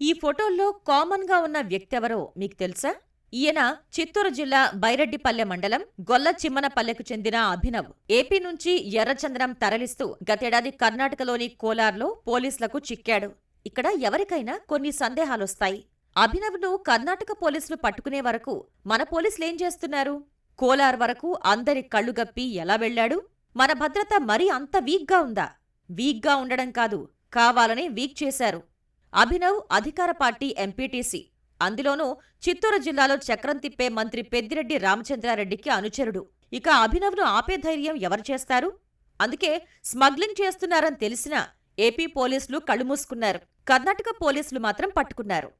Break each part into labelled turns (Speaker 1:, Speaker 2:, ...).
Speaker 1: ఈ ఫోటోల్లో కామన్గా ఉన్న వ్యక్తెవరో మీకు తెలుసా? ఈయన చిత్తూరు జిల్లా బైరెడ్డిపల్లె మండలం గొల్ల చిమ్మనపల్లెకు చెందిన అభినవ్. ఏపీ నుంచి ఎర్రచందనం తరలిస్తూ గతేడాది కర్ణాటకలోని కోలార్లో పోలీసులకు చిక్కాడు. ఇక్కడ ఎవరికైనా కొన్ని సందేహాలొస్తాయి. అభినవ్ను కర్ణాటక పోలీసులు పట్టుకునే వరకు మన పోలీసులేం చేస్తున్నారు? కోలార్ వరకు అందరి కళ్ళుగప్పి ఎలా వెళ్ళాడు మన భద్రత మరీ అంత వీక్గా ఉందా? వీక్గా ఉండడం కాదు కావాలనే వీక్ చేశారు. అభినవ్ అధికార పార్టీ ఎంపీటీసీ. అందులోనూ చిత్తూరు జిల్లాలో చక్రం తిప్పే మంత్రి పెద్దిరెడ్డి రామచంద్రారెడ్డికి అనుచరుడు. ఇక అభినవ్ను ఆపే ధైర్యం ఎవరు చేస్తారు? అందుకే స్మగ్లింగ్ చేస్తున్నారని తెలిసినా ఏపీ పోలీసులు కళ్ళుమూసుకున్నారు కర్ణాటక పోలీసులు మాత్రం పట్టుకున్నారు.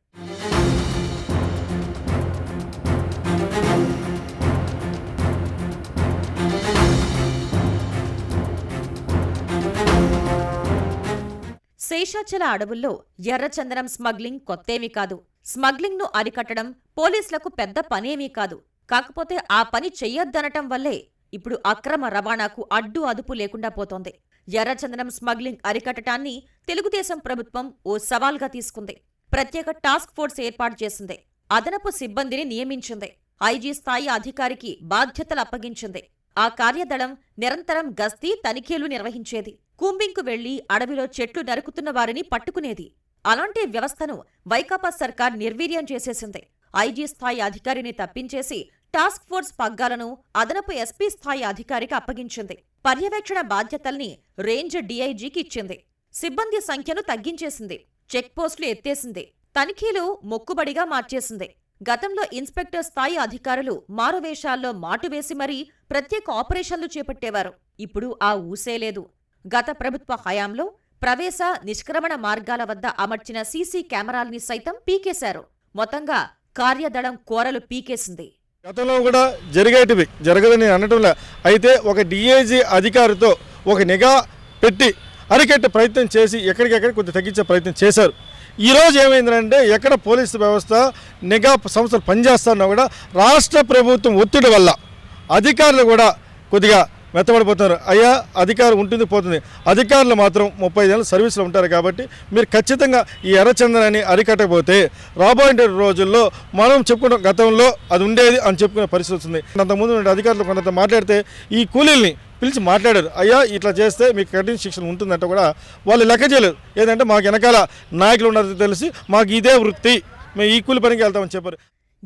Speaker 1: శేషాచల అడవుల్లో ఎర్రచందనం స్మగ్లింగ్ కొత్తేమీ కాదు. స్మగ్లింగ్ను అరికట్టడం పోలీసులకు పెద్ద పనేమీ కాదు. కాకపోతే ఆ పని చెయ్యొద్దనటం వల్లే ఇప్పుడు అక్రమ రవాణాకు అడ్డు అదుపు లేకుండా పోతోంది. ఎర్రచందనం స్మగ్లింగ్ అరికట్టడాన్ని తెలుగుదేశం ప్రభుత్వం ఓ సవాల్గా తీసుకుంది. ప్రత్యేక టాస్క్ ఫోర్స్ ఏర్పాటు చేసింది. అదనపు సిబ్బందిని నియమించింది. ఐజీ స్థాయి అధికారికి బాధ్యతలు అప్పగించింది. ఆ కార్యదళం నిరంతరం గస్తీ తనిఖీలు నిర్వహించేది. కూంబింగ్కు వెళ్ళి అడవిలో చెట్లు నరుకుతున్న వారిని పట్టుకునేది. అలాంటి వ్యవస్థను వైకాపా సర్కార్ నిర్వీర్యం చేసేసింది. ఐజీ స్థాయి అధికారిని తప్పించేసి టాస్క్ ఫోర్స్ పగ్గాలను అదనపు ఎస్పీ స్థాయి అధికారికి అప్పగించింది. పర్యవేక్షణ బాధ్యతల్ని రేంజ్ డీఐజీకి ఇచ్చింది. సిబ్బంది సంఖ్యను తగ్గించేసింది. చెక్పోస్టులు ఎత్తేసింది. తనిఖీలు మొక్కుబడిగా మార్చేసింది. గతంలో ఇన్స్పెక్టర్ స్థాయి అధికారులు మారువేషాల్లో మాటువేసి మరీ ప్రత్యేక ఆపరేషన్లు చేపట్టేవారు. ఇప్పుడు ఆ ఊసేలేదు గత ప్రభుత్వ హయాంలో ప్రవేశ నిష్క్రమణ మార్గాల వద్ద అమర్చిన సీసీ కెమెరాల్ని సైతం పీకేశారు. మొత్తంగా కార్యదళం కోరలు పీకేసింది.
Speaker 2: గతంలో కూడా జరిగేటివి జరగదని నేను అనటంలే అయితే ఒక డిఏజీ అధికారితో ఒక నిఘా పెట్టి అరికట్టే ప్రయత్నం చేసి ఎక్కడికెక్కడ కొద్దిగా తగ్గించే ప్రయత్నం చేశారు. ఈ రోజు ఏమైందంటే ఎక్కడ పోలీసు వ్యవస్థ నిఘా సంస్థలు పనిచేస్తున్నా కూడా రాష్ట్ర ప్రభుత్వం ఒత్తిడి వల్ల అధికారులు కూడా కొద్దిగా మెత్తబడిపోతున్నారు అయ్యా అధికారం ఉంటుంది పోతుంది. అధికారులు మాత్రం ముప్పై ఏళ్ళ సర్వీసులు ఉంటారు కాబట్టి మీరు ఖచ్చితంగా ఈ ఎర్రచందనాన్ని అరికట్టకపోతే రాబోయే రోజుల్లో మనం చెప్పుకున్న గతంలో అది ఉండేది అని చెప్పుకునే పరిస్థితి వస్తుంది. అంతకుముందు అధికారులు కొంత మాట్లాడితే ఈ కూలీల్ని పిలిచి మాట్లాడారు. అయ్యా ఇట్లా చేస్తే మీకు కఠిన శిక్షణ ఉంటుందంటే కూడా వాళ్ళు లెక్క చేయలేదు. ఏదంటే మాకు వెనకాల నాయకులు ఉన్నారో తెలిసి మాకు ఇదే వృత్తి. మేము ఈ కూలి పనికి వెళ్తామని చెప్పారు.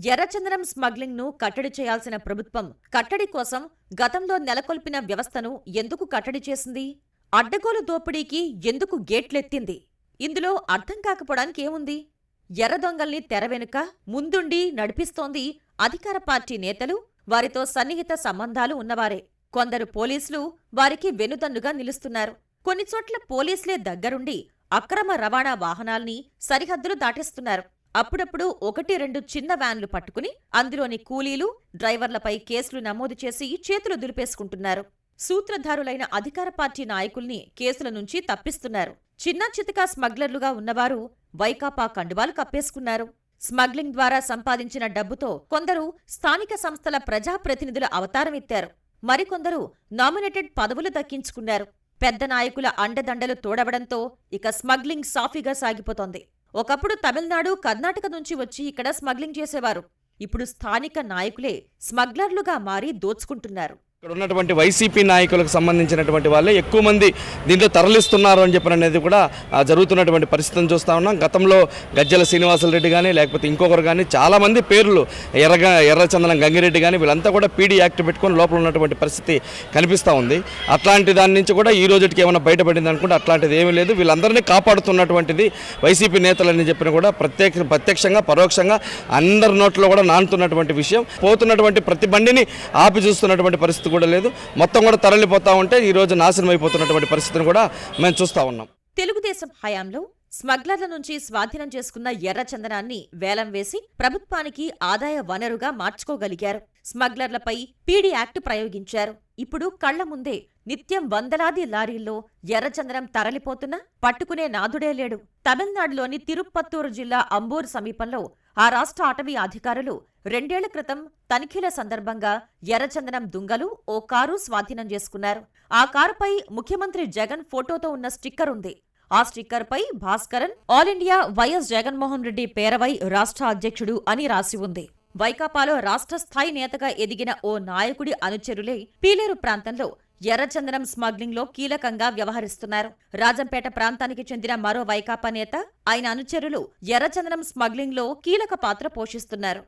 Speaker 1: ఎర్రచందనం స్మగ్లింగ్ను కట్టడి చేయాల్సిన ప్రభుత్వం కట్టడి కోసం గతంలో నెలకొల్పిన వ్యవస్థను ఎందుకు కట్టడి చేసింది? అడ్డగోలు దోపిడీకి ఎందుకు గేట్లెత్తింది? ఇందులో అర్థం కాకపోవడానికి ఏముంది? ఎర్ర దొంగల్ని తెర వెనుక ముందుండి నడిపిస్తోంది అధికార పార్టీ నేతలు వారితో సన్నిహిత సంబంధాలు ఉన్నవారే. కొందరు పోలీసులు వారికి వెనుదన్నుగా నిలుస్తున్నారు. కొన్ని చోట్ల పోలీసులే దగ్గరుండి అక్రమ రవాణా వాహనాల్ని సరిహద్దులు దాటేస్తున్నారు. అప్పుడప్పుడు ఒకటి రెండు చిన్న వ్యాన్లు పట్టుకుని అందులోని కూలీలు డ్రైవర్లపై కేసులు నమోదు చేసి చేతులు దులిపేసుకుంటున్నారు. సూత్రధారులైన అధికార పార్టీ నాయకుల్ని కేసుల నుంచి తప్పిస్తున్నారు. చిన్న చితకా స్మగ్లర్లుగా ఉన్నవారు వైకాపా కండువాలు కప్పేసుకున్నారు. స్మగ్లింగ్ ద్వారా సంపాదించిన డబ్బుతో కొందరు స్థానిక సంస్థల ప్రజాప్రతినిధుల అవతారమెత్తారు మరికొందరు నామినేటెడ్ పదవులు దక్కించుకున్నారు. పెద్ద నాయకుల అండదండలు తోడవడంతో ఇక స్మగ్లింగ్ సాఫీగా సాగిపోతోంది. ఒకప్పుడు తమిళనాడు కర్ణాటక నుంచి వచ్చి ఇక్కడ స్మగ్లింగ్ చేసేవారు. ఇప్పుడు స్థానిక నాయకులే స్మగ్లర్లుగా మారి దోచుకుంటున్నారు.
Speaker 3: ఇక్కడ ఉన్నటువంటి వైసీపీ నాయకులకు సంబంధించినటువంటి వాళ్ళే ఎక్కువ మంది దీంట్లో తరలిస్తున్నారు అని చెప్పిన అనేది కూడా జరుగుతున్నటువంటి పరిస్థితిని చూస్తా ఉన్నాం. గతంలో గజ్జల శ్రీనివాసరెడ్డి కానీ లేకపోతే ఇంకొకరు కానీ చాలామంది పేర్లు ఎర్రగా ఎర్రచందనం గంగిరెడ్డి కానీ వీళ్ళంతా కూడా పీడీ యాక్ట్ పెట్టుకొని లోపల ఉన్నటువంటి పరిస్థితి కనిపిస్తూ ఉంది. అట్లాంటి దాని నుంచి కూడా ఈ రోజుకి ఏమైనా బయటపడింది అనుకుంటే అట్లాంటిది ఏమీ లేదు. వీళ్ళందరినీ కాపాడుతున్నటువంటిది వైసీపీ నేతలని చెప్పిన కూడా ప్రత్యేక ప్రత్యక్షంగా పరోక్షంగా అందరి నోట్లో కూడా నానుతున్నటువంటి విషయం. పోతున్నటువంటి ప్రతి బండిని ఆపి చూస్తున్నటువంటి పరిస్థితి కూడా లేదు. మొత్తం కూడా తరలిపోతా ఉంటే ఈ రోజు నాశనం అయిపోతున్నటువంటి పరిస్థితిని కూడా మేము చూస్తూ ఉన్నాం.
Speaker 1: తెలుగుదేశం హయాంలో స్మగ్లర్ల నుంచి స్వాధీనం చేసుకున్న ఎర్రచందనాన్ని వేలం వేసి ప్రభుత్వానికి ఆదాయ వనరుగా మార్చుకోగలిగారు. స్మగ్లర్లపై పీడీ యాక్ట్ ప్రయోగించారు. ఇప్పుడు కళ్ళ ముందే నిత్యం వందలాది లారీల్లో ఎర్రచందనం తరలిపోతున్నా పట్టుకునే నాదుడే లేడు. తమిళనాడులోని తిరుపత్తూరు జిల్లా అంబూర్ సమీపంలో ఆ రాష్ట్ర అటవీ అధికారులు రెండేళ్ళ క్రితం తనిఖీల సందర్భంగా ఎర్రచందనం దుంగలు ఓ కారు స్వాధీనం చేసుకున్నారు. ఆ కారుపై ముఖ్యమంత్రి జగన్ ఫోటోతో ఉన్న స్టిక్కర్ ఉంది. ఆ స్టిక్కర్పై Bhaskaran all India YS Jaganmohan Reddy పేరవై రాష్ట్ర అధ్యక్షుడు అని రాసి ఉంది. వైకాపాలో రాష్ట్ర స్థాయి నేతగా ఎదిగిన ఓ నాయకుడి అనుచరులే పీలేరు ప్రాంతంలో ఎర్రచందనం స్మగ్లింగ్లో కీలకంగా వ్యవహరిస్తున్నారు. రాజంపేట ప్రాంతానికి చెందిన మరో వైకాపా నేత ఆయన అనుచరులు ఎర్రచందనం స్మగ్లింగ్లో కీలక పాత్ర పోషిస్తున్నారు.